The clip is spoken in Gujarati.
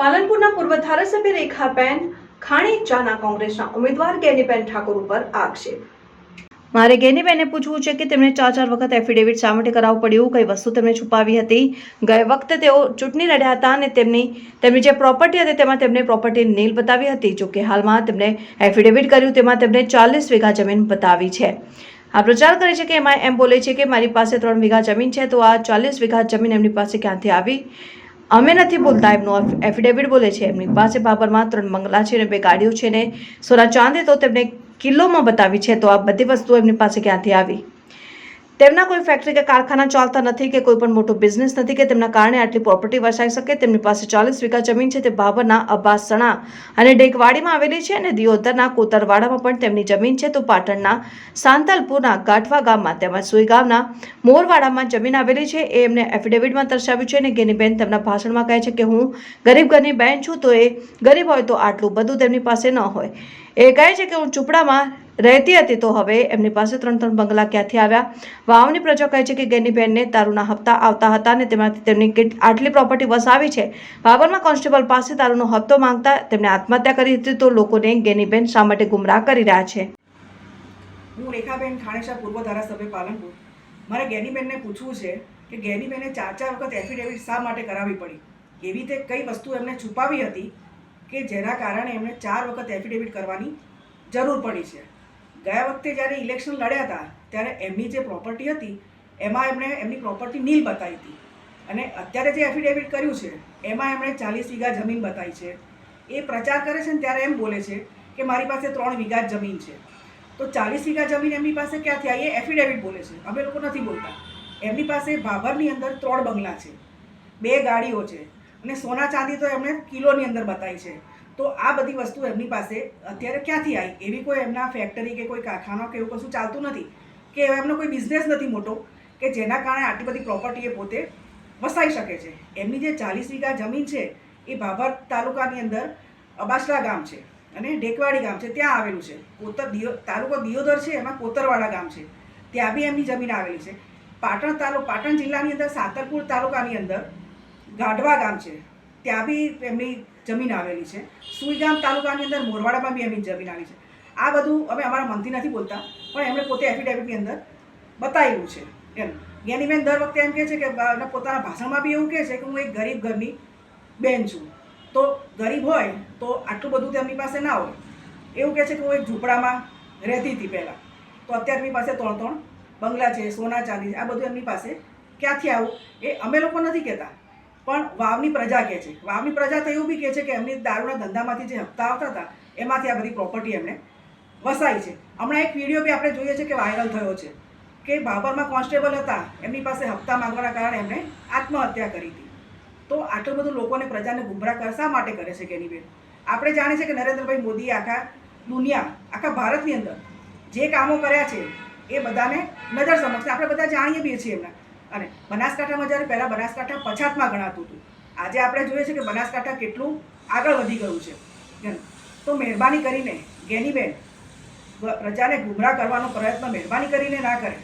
પાલનપુરના પૂર્વ ધારાસભ્ય રેખાબેન ખાણેચાના કોંગ્રેસના ઉમેદવાર ગેનીબેન ઠાકોર ઉપર આક્ષેપ. મારે ગેનીબેને પૂછવું છે કે તેમણે ચાર ચાર વખત એફિડેવિટ શા માટે કરાવવું પડ્યું, કઈ વસ્તુ તેમણે છુપાવી હતી? ગયે વખતે તેઓ ચૂંટણી લડ્યા હતા અને તેમની તેમની જે પ્રોપર્ટી હતી તેમાં તેમણે પ્રોપર્ટી નીલ બતાવી હતી. જોકે હાલમાં તેમણે એફિડેવિટ કર્યું તેમાં તેમણે ચાલીસ વીઘા જમીન બતાવી છે. આ પ્રચાર કરે છે કે એમાં એમ બોલે છે કે મારી પાસે ત્રણ વીઘા જમીન છે, તો આ ચાલીસ વીઘા જમીન એમની પાસે ક્યાંથી આવી? અમે નથી બોલતા, એમનું એફિડેવિટ બોલે છે. એમની પાસે બાબરમાં ત્રણ બંગલા છે અને બે ગાડીઓ છે ને સોના ચાંદી તો તેમને કિલ્લોમાં બતાવી છે, તો આ બધી વસ્તુઓ એમની પાસે ક્યાંથી આવી? તેમના કોઈ ફેક્ટરી કે કારખાના ચાલતા નથી કે કોઈ પણ મોટો બિઝનેસ નથી કે તેમના કારણે આટલી પ્રોપર્ટી વસાઈ શકે, તેમની પાસે ચાલીસ વીઘા જમીન છે તે ભાવરના અબ્બાસણા અને ડેકવાડીમાં આવેલી છે અને દિયોદરના કોતરવાડામાં પણ તેમની જમીન છે તો પાટણના સાંતલપુરના ગાંઠવા ગામમાં તેમજ સુઈ ગામના મોરવાડામાં જમીન આવેલી છે. એ એમને એફિડેવિટમાં દર્શાવ્યું છે અને ગેનીબેન તેમના ભાષણમાં કહે છે કે હું ગરીબ ઘરની બહેન છું તો એ ગરીબ હોય તો આટલું બધું તેમની પાસે ન હોય. એ કહે છે કે હું ઝૂંપડામાં રહેતી હતી તો હવે એમની પાસે ત્રણ ત્રણ બંગલા ક્યાંથી આવ્યા? વાવની પ્રજા કહે છે કે ગેનીબેનને દારૂના હપ્તા આવતા હતા અને તેમાંથી તેમની આટલી પ્રોપર્ટી વસાવી છે. બાબરમાં કોન્સ્ટેબલ પાસે દારૂનો હપ્તો માંગતા તેમણે આત્મહત્યા કરી હતી તો લોકોને ગેનીબેન શા માટે ગુમરાહ કરી રહ્યા છે? હું રેખાબેન ખાણેશા, પૂર્વ ધારાસભ્ય પાલનપુર. મારે ગેનીબેનને પૂછવું છે કે ગેનીબેને ચાર ચાર વખત એફિડેવિટ શા માટે કરાવવી પડી? એવી રીતે કઈ વસ્તુ એમને છુપાવી હતી કે જેના કારણે એમને ચાર વખત એફિડેવિટ કરવાની જરૂર પડી છે? ગયા વખતે જ્યારે ઇલેક્શન લડ્યા હતા, ત્યારે એમની જે પ્રોપર્ટી હતી, એમાં એમણે એમની પ્રોપર્ટી નીલ બતાવી હતી. અને અત્યારે જે એફિડેવિટ કર્યું છે, એમાં એમણે ચાલીસ વીઘા જમીન બતાવી છે. એ પ્રચાર કરે છે ને ત્યારે એમ બોલે છે કે મારી પાસે ત્રણ વીઘા જમીન છે. તો ચાલીસ વીઘા જમીન એમની પાસે ક્યાંથી આવી એ એફિડેવિટ બોલે છે. અમે લોકો નથી બોલતા. એમની પાસે ભાભરની અંદર ત્રણ બંગલા છે. બે ગાડીઓ છે. અને સોના ચાંદી તો એમણે કિલોની અંદર બતાવી છે. તો આ બધી વસ્તુ એમની પાસે અત્યારે ક્યાંથી આવી? એવી કોઈ એમના ફેક્ટરી કે કોઈ કારખાનો કે એવું કશું ચાલતું નથી? કે એમનો કોઈ બિઝનેસ નથી મોટો? કે જેના કારણે આટલી બધી પ્રોપર્ટી એ પોતે વસાઈ શકે છે? એમની જે ચાલીસ વીઘા જમીન છે, એ ભાભર તાલુકાની અંદર અબાસલા ગામ છે અને ઢેકવાડી ગામ છે, ત્યાં આવેલું છે. કોતર દિયો, તાલુકો દિયોદર છે, એમાં કોતરવાડા ગામ છે. ત્યાં બી એમની જમીન આવેલી છે. પાટણ તાલુ પાટણ જિલ્લાની અંદર સાતરપુર તાલુકાની અંદર ગાઢવા ગામ છે. ત્યાં બી એમની જમીન આવેલી છે. સુઈગામ તાલુકાની અંદર મોરવાડામાં બી એમની જમીન આવી છે. આ બધું અમે અમારા મનથી નથી બોલતા, પણ એમણે પોતે એફિડેવિટની અંદર બતાવ્યું છે એમ. જ્ઞાનીબેન દર વખતે એમ કહે છે કે પોતાના ભાષણમાં બી એવું કહે છે કે હું એક ગરીબ ઘરની બેન છું. તો ગરીબ હોય, તો આટલું બધું તેમની પાસે ના હોય. એવું કહે છે કે હું એક ઝૂંપડામાં રહેતી હતી પહેલાં. તો અત્યારે એમની પાસે ત્રણ ત્રણ બંગલા છે, સોના ચાંદી છે, આ બધું એમની પાસે ક્યાંથી આવું? એ અમે લોકો નથી કહેતા. પણ વાવની પ્રજા કહે છે. વાવની પ્રજા તો એવું બી કહે છે કે એમની દારૂના ધંધામાંથી જે હપ્તા આવતા હતા, એમાંથી આ બધી પ્રોપર્ટી એમને વસાઈ છે. હમણાં એક વીડિયો બી આપણે જોઈએ છે કે વાયરલ થયો છે કે બાબરમાં કોન્સ્ટેબલ હતા, એમની પાસે હપ્તા માંગવાના કારણે એમણે આત્મહત્યા કરી હતી. તો આટલું બધું લોકોને પ્રજાને ગુમરાહ કરશા માટે કરે છે કેની આપણે જાણીએ છીએ કે નરેન્દ્રભાઈ મોદીએ આખા દુનિયા, આખા ભારતની અંદર જે કામો કર્યા છે એ બધાને નજર સમક્ષ. આપણે બધા જાણીએ બી છીએ એમના. અને બનાસકાંઠામાં જ્યારે પહેલાં બનાસકાંઠા પછાતમાં ગણાતું હતું, આજે આપણે જોઈએ છે કે બનાસકાંઠા કેટલું આગળ વધી ગયું છે. તો મહેરબાની કરીને ગેનીબેન પ્રજાને ગુમરાહ કરવાનો પ્રયત્ન મહેરબાની કરીને ના કરે